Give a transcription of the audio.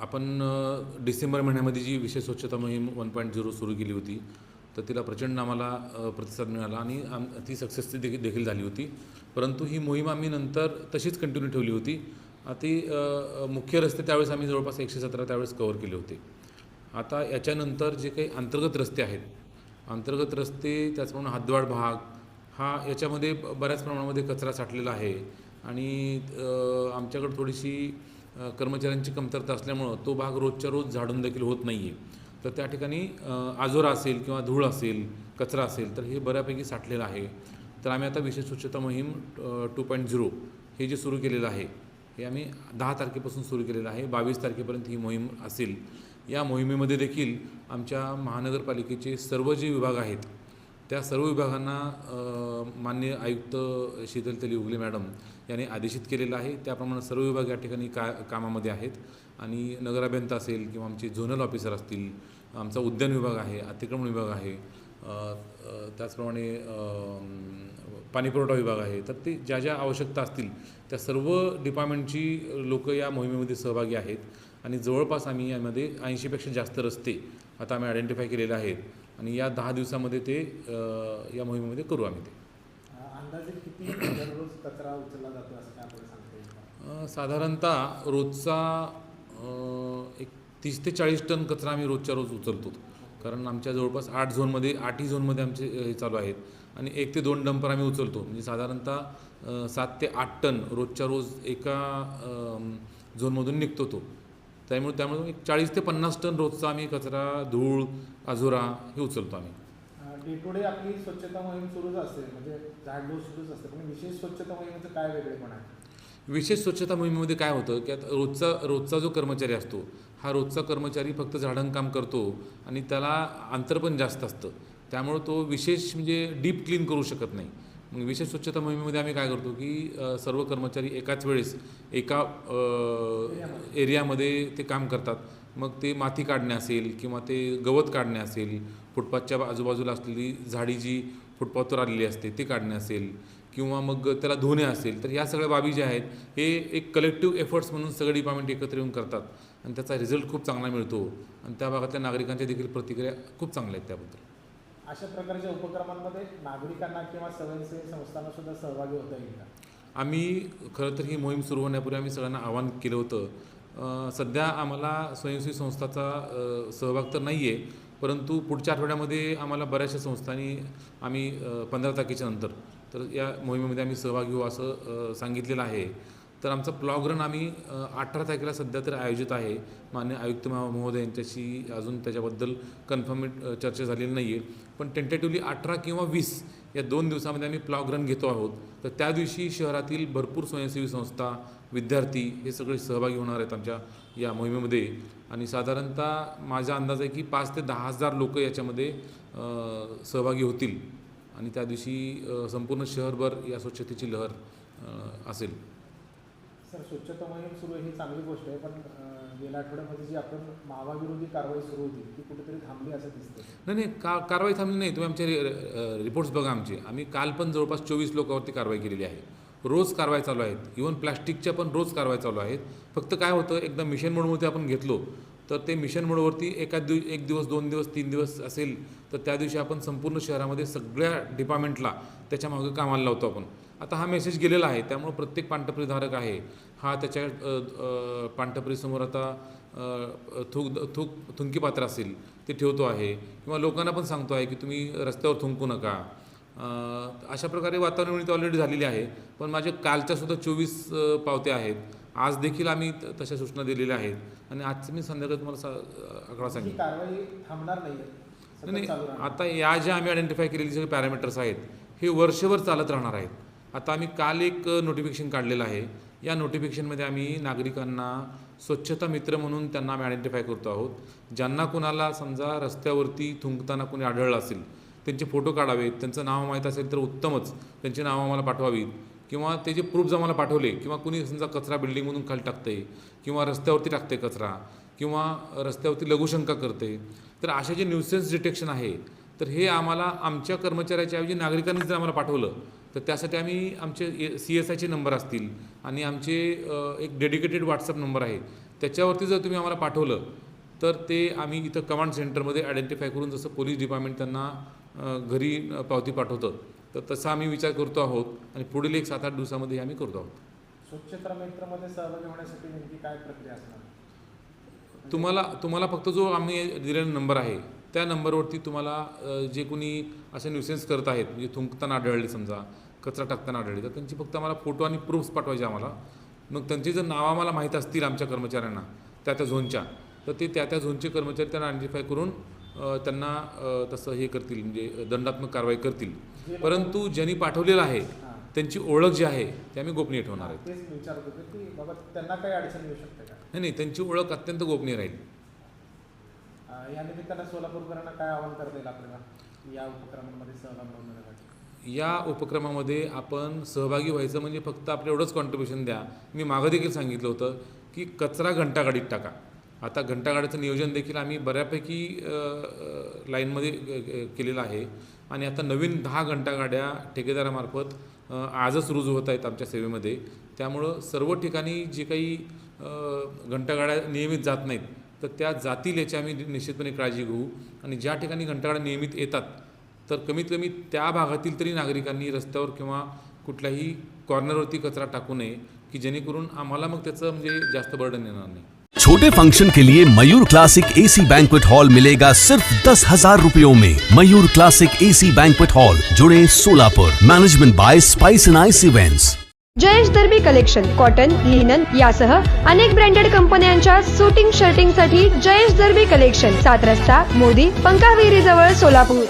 आपण डिसेंबर महिन्यामध्ये जी विशेष स्वच्छता मोहीम वन पॉईंट झिरो सुरू केली होती तर तिला प्रचंड आम्हाला प्रतिसाद मिळाला आणि आम ती सक्सेस देखील देखील झाली होती. परंतु ही मोहीम आम्ही नंतर तशीच कंटिन्यू ठेवली होती. ती मुख्य रस्ते त्यावेळेस आम्ही जवळपास एकशे सतरा त्यावेळेस कव्हर केले होते. आता याच्यानंतर जे काही अंतर्गत रस्ते आहेत अंतर्गत रस्ते त्याचप्रमाणे हद्दवाड भाग हा याच्यामध्ये बऱ्याच प्रमाणामध्ये कचरा साठलेला आहे. आणि आमच्याकडे थोडीशी कर्मचाऱ्यांची कमतरता असल्यामुळं तो भाग रोजच्या रोज झाडून देखील होत नाही आहे तर त्या ठिकाणी आजोरा असेल किंवा धूळ असेल कचरा असेल तर हे बऱ्यापैकी साठलेलं आहे. तर आम्ही आता विशेष स्वच्छता मोहीम टू पॉईंट झिरो हे जे सुरू केलेलं आहे हे आम्ही दहा तारखेपासून सुरू केलेलं आहे. बावीस तारखेपर्यंत ही मोहीम असेल. या मोहिमेमध्ये देखील आमच्या महानगरपालिकेचे सर्व जे विभाग आहेत त्या सर्व विभागांना माननीय मान्य आयुक्त शीतलतली उगले मॅडम यांनी आदेशित केलेलं आहे. त्याप्रमाणे सर्व विभाग या ठिकाणी का कामामध्ये आहेत. आणि नगराभियंता असेल किंवा आमचे झोनल ऑफिसर असतील आमचा उद्यान विभाग आहे अतिक्रमण विभाग आहे त्याचप्रमाणे पाणीपुरवठा विभाग आहे. तर ते ज्या ज्या आवश्यकता असतील त्या सर्व डिपार्टमेंटची लोकं या मोहिमेमध्ये सहभागी आहेत. आणि जवळपास आम्ही यामध्ये ऐंशीपेक्षा जास्त रस्ते आता आम्ही आयडेंटिफाय केलेले आहेत. आणि या दहा दिवसामध्ये ते या मोहिमेमध्ये करू आम्ही ते. अंदाजे किती दररोज कचरा उचलला जातो असं साधारणतः रोजचा एक तीस ते चाळीस टन कचरा आम्ही रोजच्या रोज उचलतो. कारण आमच्या जवळपास आठ झोनमध्ये आठही झोनमध्ये आमचे हे चालू आहेत. आणि एक ते दोन डंपर आम्ही उचलतो. म्हणजे साधारणतः सात ते आठ टन रोजच्या रोज एका झोनमधून निघतो तो. त्यामुळे त्यामुळे एक चाळीस ते पन्नास टन रोजचा आम्ही कचरा धूळ आजोरा हे उचलतो आम्ही. डे टू डे आपली स्वच्छता मोहीम सुरूच असते म्हणजे सुरूच असते पण विशेष स्वच्छता मोहिमेचं काय वेगळेपण आहे? विशेष स्वच्छता मोहिमेमध्ये काय होतं की आता रोजचा रोजचा जो कर्मचारी असतो हा रोजचा कर्मचारी फक्त झाडणकाम करतो आणि त्याला अंतर पण जास्त असतं. त्यामुळं तो विशेष म्हणजे डीप क्लीन करू शकत नाही. मग विशेष स्वच्छता मोहिमेमध्ये आम्ही काय करतो की सर्व कर्मचारी एकाच वेळेस एका एरियामध्ये ते काम करतात. मग ते माती काढणे असेल किंवा ते गवत काढणे असेल फुटपाथच्या आजूबाजूला असलेली झाडी जी फुटपाथवर आलेली असते ते काढणे असेल किंवा मग त्याला धुणे असेल तर या सगळ्या बाबी ज्या आहेत हे एक कलेक्टिव्ह एफर्ट्स म्हणून सगळे डिपार्टमेंट एकत्र येऊन करतात. आणि त्याचा रिझल्ट खूप चांगला मिळतो. आणि त्या भागातल्या नागरिकांच्या देखील प्रतिक्रिया खूप चांगल्या आहेत त्याबद्दल. अशा प्रकारच्या उपक्रमांमध्ये नागरिकांना किंवा स्वयंसेवी संस्थांना सुद्धा सहभागी होता येईल का? आम्ही खरं तर ही मोहीम सुरू होण्यापूर्वी आम्ही सगळ्यांना आवाहन केलं होतं. सध्या आम्हाला स्वयंसेवी संस्थाचा सहभाग तर नाही आहे परंतु पुढच्या आठवड्यामध्ये आम्हाला बऱ्याचशा संस्थांनी आम्ही पंधरा तारखेच्या नंतर तर या मोहिमेमध्ये आम्ही सहभागी होऊ असं सांगितलेलं आहे. तर आमचा प्लॉग रन आम्ही अठरा तारखेला सध्या तर आयोजित आहे. मान्य आयुक्त महोदय यांच्याशी अजून त्याच्याबद्दल कन्फर्म चर्चा झालेली नाही आहे पण टेंटेटिव्हली अठरा किंवा वीस या दोन दिवसामध्ये आम्ही प्लॉग रन घेतो आहोत. तर त्या दिवशी शहरातील भरपूर स्वयंसेवी संस्था विद्यार्थी हे सगळे सहभागी होणार आहेत आमच्या या मोहिमेमध्ये. आणि साधारणतः माझा अंदाज आहे की पाच ते दहा हजार लोक याच्यामध्ये सहभागी होतील. आणि त्या दिवशी संपूर्ण शहरभर या स्वच्छतेची लहर असेल. सर स्वच्छता मोहीम सुरू आहे ही चांगली गोष्ट आहे पण गेल्या आठवड्यामध्ये जी आपण मावाविरोधी कारवाई सुरू होती ती कुठेतरी थांबली असं दिसतं नाही नाही का कारवाई थांबली नाही. तुम्ही आमचे रिपोर्ट्स बघा आमचे. आम्ही काल पण जवळपास चोवीस लोकांवरती कारवाई केलेली आहे. रोज कारवाई चालू आहेत. इवन प्लॅस्टिकच्या पण रोज कारवाई चालू आहेत. फक्त काय होतं एकदा मिशन मोडमध्ये आपण घेतलो तर ते मिशन मोडवरती एका दिव एक दिवस दोन दिवस तीन दिवस असेल तर त्या दिवशी आपण संपूर्ण शहरामध्ये सगळ्या डिपार्टमेंटला त्याच्यामागं कामाला लावतो आपण. आता हा मेसेज गेलेला आहे त्यामुळे प्रत्येक पांढरपरीधारक आहे. हा त्याच्या अ, आता थूक थुक थुंकी पात्र असेल ते ठेवतो आहे. किंवा लोकांना पण सांगतो आहे की तुम्ही रस्त्यावर थुंकू नका. अशा प्रकारे वातावरण ऑलरेडी झालेली आहे. पण माझे कालच्यासुद्धा चोवीस पावत्या आहेत. आज देखील आम्ही तशा सूचना दिलेल्या आहेत. आणि आजचं मी संध्याकाळी तुम्हाला सा आकडा सांगेन. कारवाई थांबणार नाही आता या ज्या आम्ही आयडेंटिफाय केलेली सगळे पॅरामीटर्स आहेत हे वर्षभर चालत राहणार आहेत. आता आम्ही काल एक नोटिफिकेशन काढलेलं आहे. या नोटिफिकेशनमध्ये आम्ही नागरिकांना स्वच्छता मित्र म्हणून त्यांना आम्ही आयडेंटिफाय करतो आहोत. ज्यांना कुणाला समजा रस्त्यावरती थुंकताना कोणी आढळलं असेल त्यांचे फोटो काढावेत. त्यांचं नाव माहीत असेल तर उत्तमच. त्यांची नावं आम्हाला पाठवावीत. किंवा ते जे प्रूफ्स आम्हाला पाठवले किंवा कुणी समजा कचरा बिल्डिंगमधून खाली टाकते किंवा रस्त्यावरती टाकते कचरा किंवा रस्त्यावरती लघुशंका करते तर असे जे न्यूसेन्स डिटेक्शन आहे तर हे आम्हाला आमच्या कर्मचाऱ्याच्या ऐवजी नागरिकांनी जर आम्हाला पाठवलं तर त्यासाठी आम्ही आमचे सी एस आयचे नंबर असतील आणि आमचे एक डेडिकेटेड व्हॉट्सअप नंबर आहे त्याच्यावरती जर तुम्ही आम्हाला पाठवलं तर ते आम्ही इथं कमांड सेंटरमध्ये आयडेंटिफाय करून जसं पोलीस डिपार्टमेंट त्यांना घरी पावती पाठवतं तर तसा आम्ही विचार करतो आहोत आणि पुढील एक सात आठ दिवसामध्ये आम्ही करतो आहोत. स्वच्छता मित्रमध्ये सहभागी होण्यासाठी नेमकी काय प्रक्रिया असणार? तुम्हाला तुम्हाला फक्त जो आम्ही दिलेला नंबर आहे त्या नंबरवरती तुम्हाला जे कोणी असे न्यूसेन्स करत आहेत म्हणजे थुंकताना आढळले समजा कचरा टाकताना आढळले तर त्यांची फक्त आम्हाला फोटो आणि प्रूफ्स पाठवायचे आम्हाला. मग त्यांची जर नावं आम्हाला माहीत असतील आमच्या कर्मचाऱ्यांना त्या त्या झोनच्या तर ते त्या त्या झोनचे कर्मचारी त्यांना आयडेंटिफाय करून त्यांना तसं हे करतील म्हणजे दंडात्मक कारवाई करतील. परंतु ज्यांनी पाठवलेलं आहे त्यांची ओळख जी आहे ती आम्ही गोपनीय ठेवणार आहे. नाही नाही त्यांची ओळख अत्यंत गोपनीय राहील. अं, या निमित्तानं सोलापूरकरांना काय आवाहन करता येईल आपल्याला? या उपक्रमांमध्ये सहभाग नोंदवण्यासाठी या उपक्रमामध्ये आपण सहभागी व्हायचं म्हणजे फक्त आपलं एवढंच कॉन्ट्रीब्युशन द्या. मी मागं देखील सांगितलं होतं की कचरा घंटागाडीत टाका. आता घंटागाड्याचं नियोजन देखील आम्ही बऱ्यापैकी लाईनमध्ये केलेलं आहे. आणि आता नवीन दहा घंटागाड्या ठेकेदारामार्फत आजच रुजू होत आहेत आमच्या सेवेमध्ये. त्यामुळं सर्व ठिकाणी जे काही घंटागाड्या नियमित जात नाहीत तर त्या जातील याची आम्ही निश्चितपणे काळजी घेऊ. आणि ज्या ठिकाणी घंटागाड्या नियमित येतात तर कमीत कमी त्या भागातील तरी नागरिकांनी रस्त्यावर किंवा कुठल्याही कॉर्नरवरती कचरा टाकू नये की जेणेकरून आम्हाला मग त्याचं म्हणजे जास्त बर्डन येणार नाही. छोटे फ़ंक्शन के लिए Mayur classic AC banquet hall मिलेगा सिर्फ़ दस हज़ार रूपयों में। Mayur classic AC banquet hall जुड़े Solapur. Management by spice and ice events Jayesh Darbi collection cotton linen यासह, अनेक ब्रँडेड कंपन्यांच्या सुटिंग शर्टिंग साठी जयेश दर्बी कलेक्शन सात रस्ता, मोदी पंकाविहिरी जवळ सोलापूर.